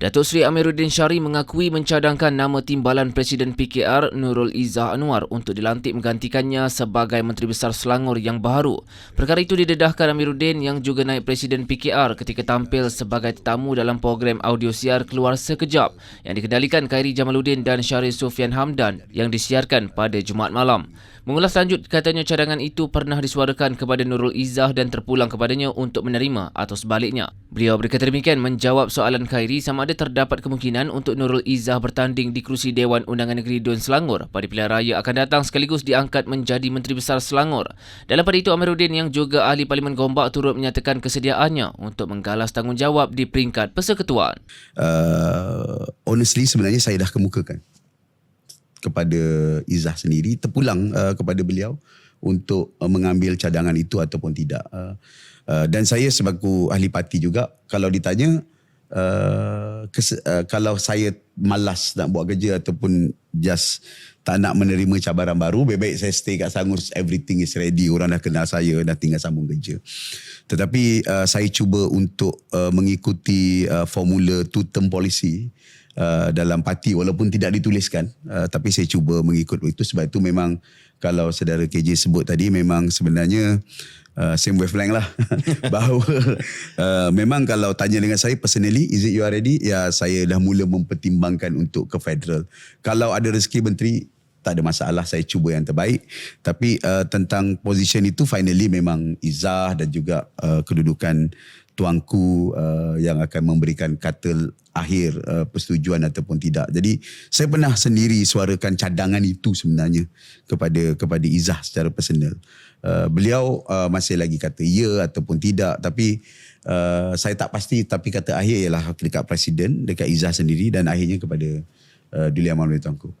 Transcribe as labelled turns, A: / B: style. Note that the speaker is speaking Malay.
A: Datuk Seri Amiruddin Syari mengakui mencadangkan nama timbalan Presiden PKR Nurul Izzah Anwar untuk dilantik menggantikannya sebagai Menteri Besar Selangor yang baru. Perkara itu didedahkan Amiruddin yang juga naik Presiden PKR ketika tampil sebagai tetamu dalam program audio siar Keluar Sekejap yang dikendalikan Khairi Jamaluddin dan Syari Sufian Hamdan yang disiarkan pada Jumaat malam. Mengulas lanjut, katanya cadangan itu pernah disuarakan kepada Nurul Izzah dan terpulang kepadanya untuk menerima atau sebaliknya. Beliau berkata demikian menjawab soalan Khairi sama ada terdapat kemungkinan untuk Nurul Izzah bertanding di kerusi Dewan Undangan Negeri Dun Selangor pada pilihan raya akan datang sekaligus diangkat menjadi Menteri Besar Selangor. Dalam pada itu, Amiruddin yang juga ahli Parlimen Gombak turut menyatakan kesediaannya untuk menggalas tanggungjawab di peringkat persekutuan.
B: Uh, honestly sebenarnya saya dah kemukakan kepada Izzah sendiri terpulang uh, kepada beliau untuk uh, mengambil cadangan itu ataupun tidak uh, uh, dan saya sebagai ahli parti juga kalau ditanya uh, kes, uh, kalau saya malas nak buat kerja ataupun just tak nak menerima cabaran baru baik-baik saya stay kat Sangur everything is ready. Orang dah kenal saya dah tinggal sambung kerja. Tetapi uh, saya cuba untuk uh, mengikuti uh, formula two term policy Uh, dalam parti walaupun tidak dituliskan uh, tapi saya cuba mengikut itu. Sebab itu memang kalau saudara KJ sebut tadi memang sebenarnya uh, same wavelength lah. Bahawa uh, memang kalau tanya dengan saya personally is it you are ready? Ya saya dah mula mempertimbangkan untuk ke federal. Kalau ada rezeki menteri tak ada masalah saya cuba yang terbaik tapi uh, tentang position itu finally memang Izzah dan juga uh, kedudukan tuanku uh, yang akan memberikan kata akhir uh, persetujuan ataupun tidak. Jadi saya pernah sendiri suarakan cadangan itu sebenarnya kepada kepada Izzah secara personal. Uh, beliau uh, masih lagi kata ya ataupun tidak tapi uh, saya tak pasti tapi kata akhir ialah dekat presiden dekat Izzah sendiri dan akhirnya kepada uh, Duli Amal Tuanku.